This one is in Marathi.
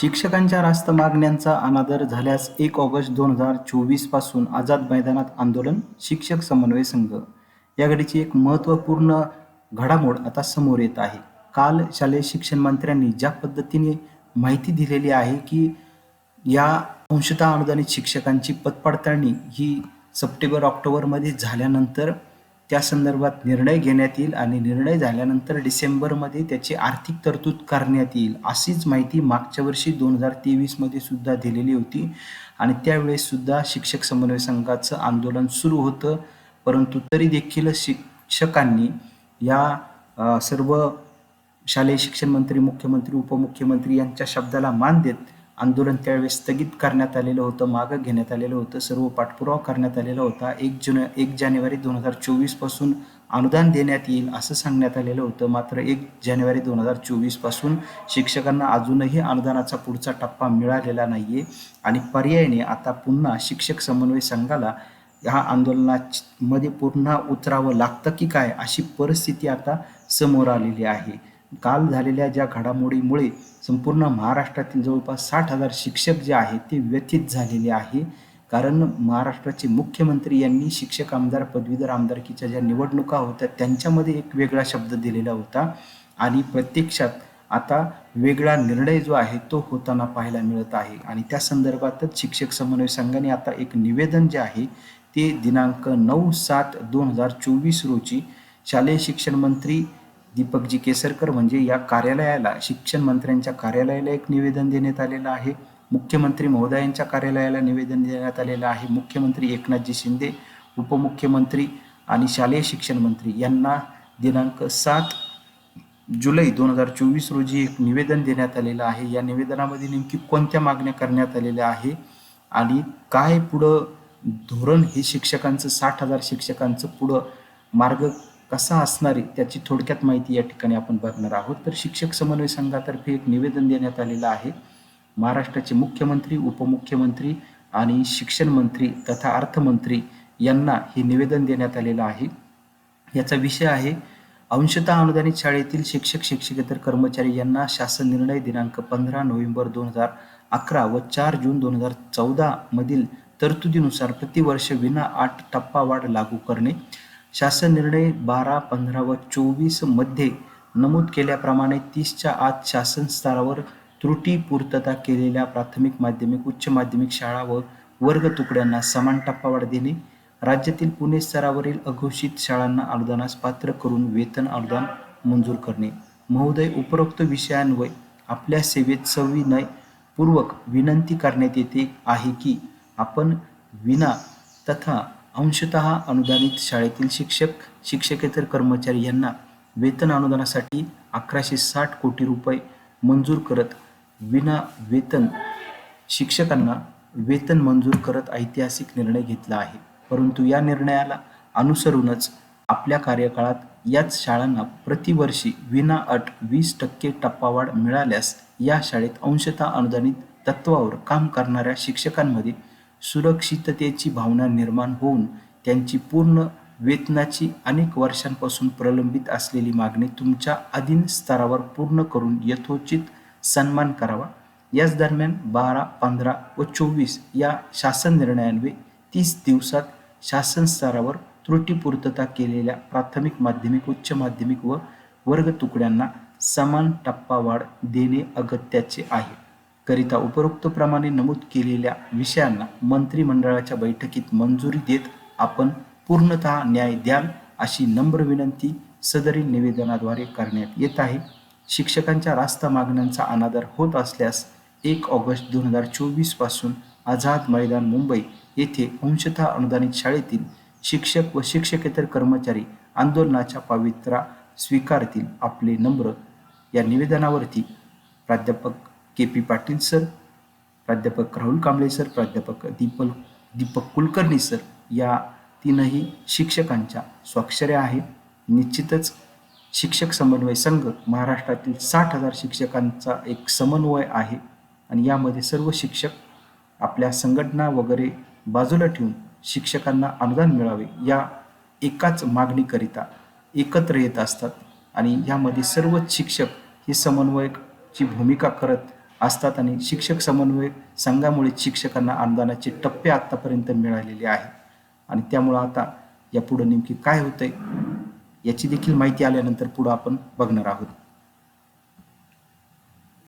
शिक्षकांच्या रास्त मागण्यांचा अनादर झाल्यास एक ऑगस्ट दोन हजार चोवीसपासून आझाद मैदानात आंदोलन शिक्षक समन्वय संघ. या घडीची एक महत्त्वपूर्ण घडामोड आता समोर येत आहे. काल शालेय शिक्षण मंत्र्यांनी ज्या पद्धतीने माहिती दिलेली आहे की या अंशतः अनुदानित शिक्षकांची पदपडताळणी ही सप्टेंबर ऑक्टोबरमध्ये झाल्यानंतर त्या संदर्भात निर्णय घेण्यात येईल आणि निर्णय झाल्यानंतर डिसेंबरमध्ये त्याची आर्थिक तरतूद करण्यात येईल अशीच माहिती मागच्या वर्षी दोन हजार तेवीसमध्ये सुद्धा दिलेली होती. आणि त्यावेळेस सुद्धा शिक्षक समन्वय संघाचं आंदोलन सुरू होतं. परंतु तरी देखील शिक्षकांनी या सर्व शालेय शिक्षण मंत्री मुख्यमंत्री उपमुख्यमंत्री यांच्या शब्दाला मान देत आंदोलन त्यावेळेस स्थगित करण्यात आलेलं होतं मागं घेण्यात आलेलं होतं. सर्व पाठपुरावा करण्यात आलेला होता. एक जुन एक जानेवारी दोन हजार चोवीसपासून अनुदान देण्यात येईल असं सांगण्यात आलेलं होतं. मात्र एक जानेवारी दोन हजार चोवीसपासून शिक्षकांना अजूनही अनुदानाचा पुढचा टप्पा मिळालेला नाही आहे आणि पर्यायाने आता पुन्हा शिक्षक समन्वय संघाला ह्या आंदोलनामध्ये पुन्हा उतरावं लागतं की काय अशी परिस्थिती आता समोर आलेली आहे. काल झालेल्या ज्या घडामोडीमुळे संपूर्ण महाराष्ट्रातील जवळपास साठ हजार शिक्षक जे आहेत ते व्यथित झालेले आहे. कारण महाराष्ट्राचे मुख्यमंत्री यांनी शिक्षक आमदार पदवीधर आमदारकीच्या ज्या निवडणुका होत्या त्यांच्यामध्ये एक वेगळा शब्द दिलेला होता. आणि प्रत्यक्षात आता वेगळा निर्णय जो आहे तो होताना पाहायला मिळत आहे. आणि त्या संदर्भातच शिक्षक समन्वय संघाने आता एक निवेदन जे आहे ते दिनांक नऊ सात दोन हजार चोवीस रोजी शालेय शिक्षण मंत्री दीपकजी केसरकर म्हणजे या कार्यालयाला शिक्षण मंत्र्यांच्या कार्यालयाला एक निवेदन देण्यात आलेलं आहे. मुख्यमंत्री महोदयांच्या कार्यालयाला निवेदन देण्यात आलेलं आहे. मुख्यमंत्री एकनाथजी शिंदे उपमुख्यमंत्री आणि शालेय शिक्षण मंत्री यांना दिनांक सात जुलै दोन हजार चोवीस रोजी एक निवेदन देण्यात आलेलं आहे. या निवेदनामध्ये नेमकी कोणत्या मागण्या करण्यात आलेल्या आहे आणि काय पुढं धोरण हे शिक्षकांचं साठ हजार शिक्षकांचं पुढं मार्ग कसा असणार आहे त्याची थोडक्यात माहिती या ठिकाणी आपण बघणार आहोत. तर शिक्षक समन्वय संघातर्फे एक निवेदन देण्यात आलेलं आहे. महाराष्ट्राचे मुख्यमंत्री उपमुख्यमंत्री आणि शिक्षण मंत्री तथा अर्थमंत्री यांना हे निवेदन देण्यात आलेलं आहे. याचा विषय आहे अंशतः अनुदानित शाळेतील शिक्षक शिक्षकेतर कर्मचारी यांना शासन निर्णय दिनांक पंधरा नोव्हेंबर दोन हजार अकरा व चार जून दोन हजार चौदा मधील तरतुदीनुसार प्रतिवर्ष विना आठ टप्पा वाढ लागू करणे शासन निर्णय बारा पंधरा व चोवीसमध्ये नमूद केल्याप्रमाणे तीसच्या आत शासन स्तरावर त्रुटी पूर्तता केलेल्या प्राथमिक माध्यमिक उच्च माध्यमिक शाळा व वर्ग तुकड्यांना समान टप्पावाढ देणे राज्यातील पुणे स्तरावरील अघोषित शाळांना अनुदानास पात्र करून वेतन अनुदान मंजूर करणे. महोदय उपरोक्त विषयांवय आपल्या सेवेत सविनयपूर्वक विनंती करण्यात येते आहे की आपण विना तथा अंशतः अनुदानित शाळेतील शिक्षक शिक्षकेतर कर्मचारी यांना वेतन अनुदानासाठी अकराशे साठ कोटी रुपये मंजूर करत विना वेतन शिक्षकांना वेतन मंजूर करत ऐतिहासिक निर्णय घेतला आहे. परंतु या निर्णयाला अनुसरूनच आपल्या कार्यकाळात याच शाळांना प्रतिवर्षी विना अट वीस टक्के टप्पावाढ मिळाल्यास या शाळेत अंशतः अनुदानित तत्वावर काम करणाऱ्या शिक्षकांमध्ये सुरक्षिततेची भावना निर्माण होऊन त्यांची पूर्ण वेतनाची अनेक वर्षांपासून प्रलंबित असलेली मागणी तुमच्या अधीन स्तरावर पूर्ण करून यथोचित सन्मान करावा. याच दरम्यान बारा पंधरा व चोवीस या शासन निर्णयान्वये तीस दिवसात शासन स्तरावर त्रुटीपूर्तता केलेल्या प्राथमिक माध्यमिक उच्च माध्यमिक व वर्ग तुकड्यांना समान टप्पा वाढ देणे अगत्याचे आहे. करिता उपरोक्तप्रमाणे नमूद केलेल्या विषयांना मंत्रिमंडळाच्या बैठकीत मंजुरी देत आपण पूर्णतः न्याय द्याल अशी नम्र विनंती सदरील निवेदनाद्वारे करण्यात येत आहे. शिक्षकांच्या रास्त मागण्यांचा अनादर होत असल्यास एक ऑगस्ट दोन हजार चोवीसपासून आझाद मैदान मुंबई येथे अंशतः अनुदानित शाळेतील शिक्षक व शिक्षकेतर कर्मचारी आंदोलनाच्या पावित्रा स्वीकारतील आपले नम्र या निवेदनावरती प्राध्यापक के पी पाटील सर प्राध्यापक राहुल कांबळे सर प्राध्यापक दीपक दीपक कुलकर्णी सर या तीनही शिक्षकांच्या स्वाक्षऱ्या आहेत. निश्चितच शिक्षक समन्वय संघ महाराष्ट्रातील साठ हजार शिक्षकांचा एक समन्वय आहे आणि यामध्ये सर्व शिक्षक आपल्या संघटना वगैरे बाजूला ठेवून शिक्षकांना अनुदान मिळावे या एकाच मागणीकरिता एकत्र येत असतात आणि यामध्ये सर्वच शिक्षक ही समन्वयकची भूमिका करत असतात आणि शिक्षक समन्वय संघामुळे शिक्षकांना अनुदानाचे टप्पे आत्तापर्यंत मिळालेले आहेत आणि त्यामुळं आता यापुढं नेमकी काय होतंय याची देखील माहिती आल्यानंतर पुढं आपण बघणार आहोत.